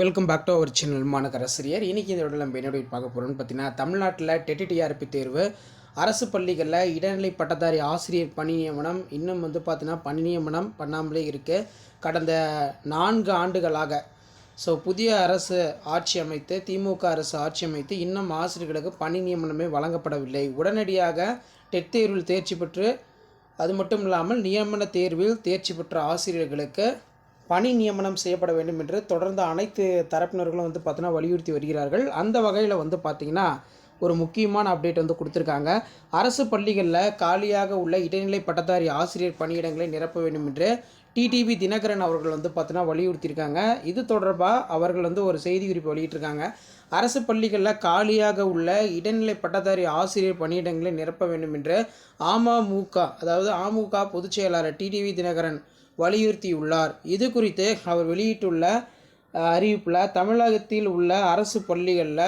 Welcome back to our channel மாநகராசிரியர் இன்னைக்கு இந்த விட நம்ம என்னோட பார்க்க போகிறோம்னு பார்த்தீங்கன்னா தமிழ்நாட்டில் டெட்டிடிஆர்பி தேர்வு அரசு பள்ளிகளில் இடைநிலை பட்டதாரி ஆசிரியர் பணி நியமனம் இன்னும் வந்து பார்த்தீங்கன்னா பணி நியமனம் பண்ணாமலே இருக்குது கடந்த நான்கு ஆண்டுகளாக ஸோ புதிய அரசு ஆட்சி அமைத்து திமுக அரசு ஆட்சி அமைத்து இன்னும் ஆசிரியர்களுக்கு பணி நியமனமே வழங்கப்படவில்லை. உடனடியாக டெட் தேர்வில் தேர்ச்சி பெற்று அது மட்டும் இல்லாமல் நியமன தேர்வில் தேர்ச்சி பெற்ற ஆசிரியர்களுக்கு பணி நியமனம் செய்யப்பட வேண்டும் என்று தொடர்ந்து அனைத்து தரப்பினர்களும் வந்து பார்த்தீங்கன்னா வலியுறுத்தி வருகிறார்கள். அந்த வகையில் வந்து பார்த்திங்கன்னா ஒரு முக்கியமான அப்டேட் வந்து கொடுத்துருக்காங்க. அரசு பள்ளிகளில் காலியாக உள்ள இடைநிலை பட்டதாரி ஆசிரியர் பணியிடங்களை நிரப்ப வேண்டும் என்று டிடிவி தினகரன் அவர்கள் வந்து பார்த்தீங்கன்னா வலியுறுத்தியிருக்காங்க. இது தொடர்பாக அவர்கள் வந்து ஒரு செய்தி குறிப்பு வெளியிட்டிருக்காங்க. அரசு பள்ளிகளில் காலியாக உள்ள இடைநிலை பட்டதாரி ஆசிரியர் பணியிடங்களை நிரப்ப வேண்டும் என்று அமமுக அதாவது அமுக பொதுச் செயலாளர் டிடிவி தினகரன் வலியுறுத்தியுள்ளார். இது குறித்து அவர் வெளியிட்டுள்ள அறிவிப்பில் தமிழகத்தில் உள்ள அரசு பள்ளிகளில்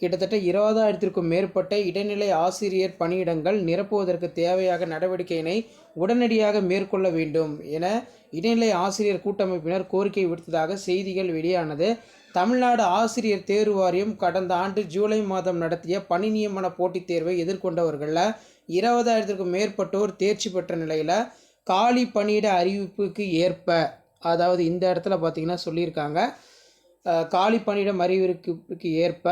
கிட்டத்தட்ட இருபதாயிரத்திற்கும் மேற்பட்ட இடைநிலை ஆசிரியர் பணியிடங்கள் நிரப்புவதற்கு தேவையாக நடவடிக்கையினை உடனடியாக மேற்கொள்ள வேண்டும் என இடைநிலை ஆசிரியர் கூட்டமைப்பினர் கோரிக்கை விடுத்ததாக செய்திகள் வெளியானது. தமிழ்நாடு ஆசிரியர் தேர்வு வாரியம் கடந்த ஆண்டு ஜூலை மாதம் நடத்திய பணி நியமன போட்டித் தேர்வை எதிர்கொண்டவர்களில் இருபதாயிரத்திற்கும் மேற்பட்டோர் தேர்ச்சி பெற்ற நிலையில் காலி பணியிட அறிவிப்புக்கு ஏற்ப அதாவது இந்த இடத்துல பார்த்திங்கன்னா சொல்லியிருக்காங்க காலி பணியிடம் அறிவிப்புக்கு ஏற்ப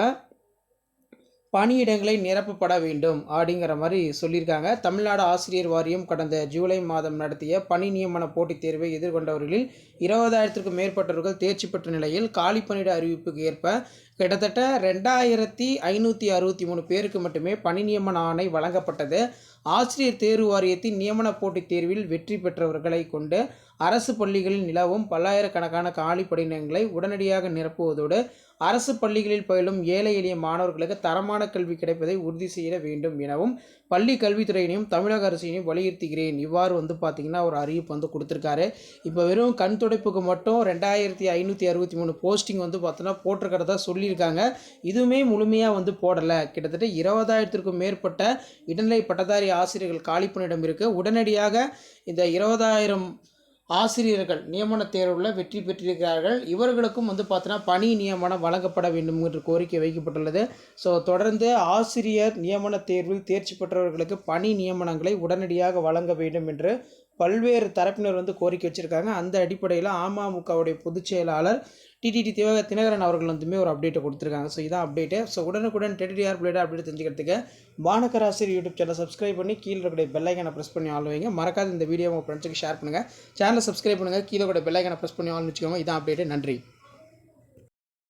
பணியிடங்களை நிரப்பப்பட வேண்டும் அப்படிங்கிற மாதிரி சொல்லியிருக்காங்க. தமிழ்நாடு ஆசிரியர் வாரியம் கடந்த ஜூலை மாதம் நடத்திய பணி நியமன போட்டித் தேர்வை எதிர்கொண்டவர்களில் இருபதாயிரத்திற்கும் மேற்பட்டவர்கள் தேர்ச்சி பெற்ற நிலையில் காலி பணியிட அறிவிப்புக்கு ஏற்ப கிட்டத்தட்ட ரெண்டாயிரத்தி ஐநூற்றி அறுபத்தி மூணு பேருக்கு மட்டுமே பணி நியமன ஆணை வழங்கப்பட்டது. ஆசிரியர் தேர்வு வாரியத்தின் நியமன போட்டித் தேர்வில் வெற்றி பெற்றவர்களை கொண்டு அரசு பள்ளிகளில் நிலவும் பல்லாயிரக்கணக்கான காலி பணியிடங்களை உடனடியாக நிரப்புவதோடு அரசு பள்ளிகளில் பயிலும் ஏழை எளிய மாணவர்களுக்கு தரமான கல்வி கிடைப்பதை உறுதி செய்ய வேண்டும் எனவும் பள்ளி கல்வித்துறையினையும் தமிழக அரசினையும் வலியுறுத்துகிறேன். இவ்வாறு வந்து பார்த்திங்கன்னா ஒரு அறிவிப்பு வந்து கொடுத்துருக்காரு. இப்போ வெறும் கண் துடைப்புக்கு மட்டும் ரெண்டாயிரத்தி ஐநூற்றி அறுபத்தி மூணு போஸ்டிங் வந்து பார்த்தோன்னா போட்டிருக்கிறதா சொல்லியிருக்காங்க. இதுவுமே முழுமையாக வந்து போடலை. கிட்டத்தட்ட இருபதாயிரத்திற்கும் மேற்பட்ட இடைநிலை பட்டதாரி ஆசிரியர்கள் காலிப்பணியிடம் இருக்குது உடனடியாக இந்த இருபதாயிரம் ஆசிரியர்கள் நியமன தேர்வில் வெற்றி பெற்றிருக்கிறார்கள். இவர்களுக்கும் வந்து பார்த்தோன்னா பணி நியமனம் வழங்கப்பட வேண்டும் என்று கோரிக்கை வைக்கப்பட்டுள்ளது. ஸோ தொடர்ந்து ஆசிரியர் நியமன தேர்வில் தேர்ச்சி பெற்றவர்களுக்கு பணி நியமனங்களை உடனடியாக வழங்க வேண்டும் என்று பல்வேறு தரப்பினர் வந்து கோரிக்கை வச்சுருக்காங்க. அந்த அடிப்படையில் அமமுகவுடைய பொதுச் செயலாளர் டிடிடி திவக தினகரன் அவர்கள் வந்துமே ஒரு அப்டேட்டை கொடுத்துருக்காங்க. ஸோ இதான் அப்டேட்டு ஸோ உடனுக்குடன் டெடிடிஆர் பிளேட் அப்டேட் தெரிஞ்சுக்கிறதுக்கு மாநகராசிரியர் யூடியூப் சேனல் சப்ஸ்கிரைப் பண்ணி கீழே இருக்கிற பெல்லைக்கனை ப்ரெஸ் பண்ணி ஆள் வைங்க. மறக்காத இந்த வீடியோ உங்கள் ஃப்ரெண்ட்ஸுக்கு ஷேர் பண்ணுங்கள் சேனலை சப்ஸ்கிரைப் பண்ணுங்கள் கீழே கூட பெல்லைக்கனை ப்ரெஸ் பண்ணி ஆள் வச்சுக்கோங்க. இதான் அப்டேட்டு நன்றி.